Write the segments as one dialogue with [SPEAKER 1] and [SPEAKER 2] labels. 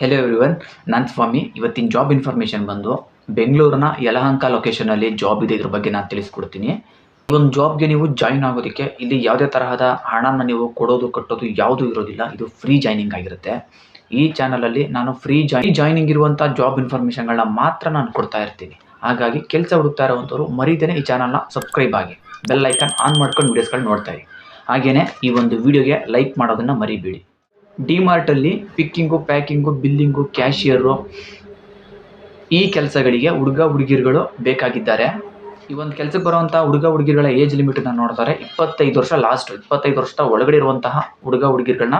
[SPEAKER 1] Hello everyone ನಾನು ಸ್ವಾಮಿ ಇವತ್ತಿನ job information ಬಂದು ಬೆಂಗಳೂರಿನ ಯಲಹಂಕ ಲೊಕೇಶನಲ್ಲಿ ಜಾಬ್ ಇದೆ ಇದ್ರ ಬಗ್ಗೆ ನಾನು ತಿಳಿಸ್ಕೊಡ್ತೀನಿ. ಈ ಒಂದು ಜಾಬ್ಗೆ ನೀವು ಜಾಯಿನ್ ಆಗೋದಕ್ಕೆ ಇಲ್ಲಿ ಯಾವುದೇ ತರಹದ ಹಣನ ನೀವು ಕೊಡೋದು, ಕಟ್ಟೋದು ಯಾವುದೂ ಇರೋದಿಲ್ಲ. ಇದು ಫ್ರೀ ಜಾಯ್ನಿಂಗ್ ಆಗಿರುತ್ತೆ. ಈ ಚಾನಲಲ್ಲಿ ನಾನು ಫ್ರೀ ಜಾಯ್ ಜಾಯ್ನಿಂಗ್ ಇರುವಂಥ ಜಾಬ್ ಇನ್ಫಾರ್ಮೇಷನ್ಗಳನ್ನ ಮಾತ್ರ ನಾನು ಕೊಡ್ತಾ ಇರ್ತೀನಿ. ಹಾಗಾಗಿ ಕೆಲಸ ಹುಡುಕ್ತಾ ಇರುವಂಥವ್ರು ಮರೀದೇನೆ ಈ ಚಾನಲ್ನ ಸಬ್ಸ್ಕ್ರೈಬ್ ಆಗಿ ಬೆಲ್ ಐಕನ್ ಆನ್ ಮಾಡ್ಕೊಂಡು ವೀಡಿಯೋಸ್ಗಳು ನೋಡ್ತಾ ಇರಿ. ಹಾಗೆಯೇ ಈ ಒಂದು ವಿಡಿಯೋಗೆ ಲೈಕ್ ಮಾಡೋದನ್ನು ಮರಿಬೇಡಿ. ಡಿಮಾರ್ಟಲ್ಲಿ ಪಿಕ್ಕಿಂಗು ಪ್ಯಾಕಿಂಗು ಬಿಲ್ಲಿಂಗು ಕ್ಯಾಶಿಯರು ಈ ಕೆಲಸಗಳಿಗೆ ಹುಡುಗ, ಹುಡುಗಿರುಗಳು ಬೇಕಾಗಿದ್ದಾರೆ. ಈ ಒಂದು ಕೆಲಸಕ್ಕೆ ಬರುವಂಥ ಹುಡುಗ, ಹುಡುಗಿರುಗಳ ಏಜ್ ಲಿಮಿಟನ್ನು ನೋಡ್ತಾರೆ. ಇಪ್ಪತ್ತೈದು ವರ್ಷ ಲಾಸ್ಟ್ ಇಪ್ಪತ್ತೈದು ವರ್ಷದ ಒಳಗಡೆ ಇರುವಂತಹ ಹುಡುಗ, ಹುಡುಗಿರುಗಳನ್ನ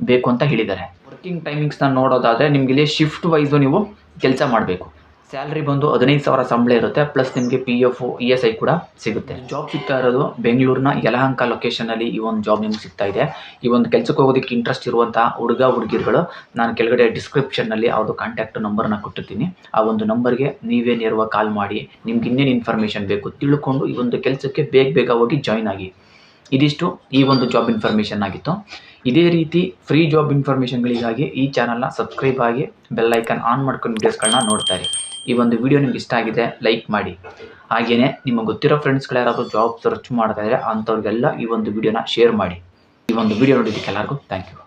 [SPEAKER 1] ಬೇಕು ಅಂತ ಹೇಳಿದ್ದಾರೆ. ವರ್ಕಿಂಗ್ ಟೈಮಿಂಗ್ಸ್ನ ನೋಡೋದಾದರೆ ನಿಮಗೆ ಇಲ್ಲಿ ಶಿಫ್ಟ್ ವೈಸು ನೀವು ಕೆಲಸ ಮಾಡಬೇಕು. ಸ್ಯಾಲ್ರಿ ಬಂದು ಹದಿನೈದು ಸಾವಿರ ಸಂಬಳ ಇರುತ್ತೆ ಪ್ಲಸ್ ನಿಮಗೆ P F E S I ಕೂಡ ಸಿಗುತ್ತೆ. ಜಾಬ್ ಸಿಗ್ತಾ ಇರೋದು ಬೆಂಗಳೂರಿನ ಯಲಹಂಕ ಲೊಕೇಶನಲ್ಲಿ ಈ ಒಂದು ಜಾಬ್ ನಿಮ್ಗೆ ಸಿಗ್ತಾ ಇದೆ. ಈ ಒಂದು ಕೆಲಸಕ್ಕೆ ಹೋಗೋದಕ್ಕೆ ಇಂಟ್ರೆಸ್ಟ್ ಇರುವಂಥ ಹುಡುಗ, ಹುಡುಗಿರುಗಳು, ನಾನು ಕೆಳಗಡೆ ಡಿಸ್ಕ್ರಿಪ್ಷನ್ನಲ್ಲಿ ಅವ್ರದ್ದು ಕಾಂಟ್ಯಾಕ್ಟ್ ನಂಬರ್ನ ಕೊಟ್ಟಿರ್ತೀನಿ. ಆ ಒಂದು ನಂಬರ್ಗೆ ನೀವೇ ನೇರವಾಗಿ ಕಾಲ್ ಮಾಡಿ, ನಿಮ್ಗೆ ಇನ್ನೇನು ಇನ್ಫಾರ್ಮೇಷನ್ ಬೇಕು ತಿಳ್ಕೊಂಡು ಈ ಒಂದು ಕೆಲಸಕ್ಕೆ ಬೇಗ ಬೇಗ ಹೋಗಿ ಜಾಯ್ನ್ ಆಗಿ. ಇದಿಷ್ಟು ಈ ಒಂದು ಜಾಬ್ ಇನ್ಫಾರ್ಮೇಷನ್ ಆಗಿತ್ತು. ಇದೇ ರೀತಿ ಫ್ರೀ ಜಾಬ್ ಇನ್ಫಾರ್ಮೇಷನ್ಗಳಿಗಾಗಿ ಈ ಚಾನಲ್ನ ಸಬ್ಸ್ಕ್ರೈಬ್ ಆಗಿ ಬೆಲ್ ಐಕನ್ ಆನ್ ಮಾಡ್ಕೊಂಡು ವೀಡಿಯೋಸ್ಗಳನ್ನ ನೋಡ್ತಾ ಇರಿ. ಈ ಒಂದು ವಿಡಿಯೋ ನಿಮ್ಗೆ ಇಷ್ಟ ಆಗಿದೆ ಲೈಕ್ ಮಾಡಿ. ಹಾಗೆಯೇ ನಿಮಗೆ ಗೊತ್ತಿರೋ ಫ್ರೆಂಡ್ಸ್ಗಳು ಯಾರಾದರೂ ಜಾಬ್ ಸರ್ಚ್ ಮಾಡ್ತಾ ಇದ್ದಾರೆ ಅಂಥವ್ರಿಗೆಲ್ಲ ಈ ಒಂದು ವಿಡಿಯೋನ ಶೇರ್ ಮಾಡಿ. ಈ ಒಂದು ವಿಡಿಯೋ ನೋಡಿದ್ದಕ್ಕೆ ಎಲ್ಲರಿಗೂ ಥ್ಯಾಂಕ್ ಯು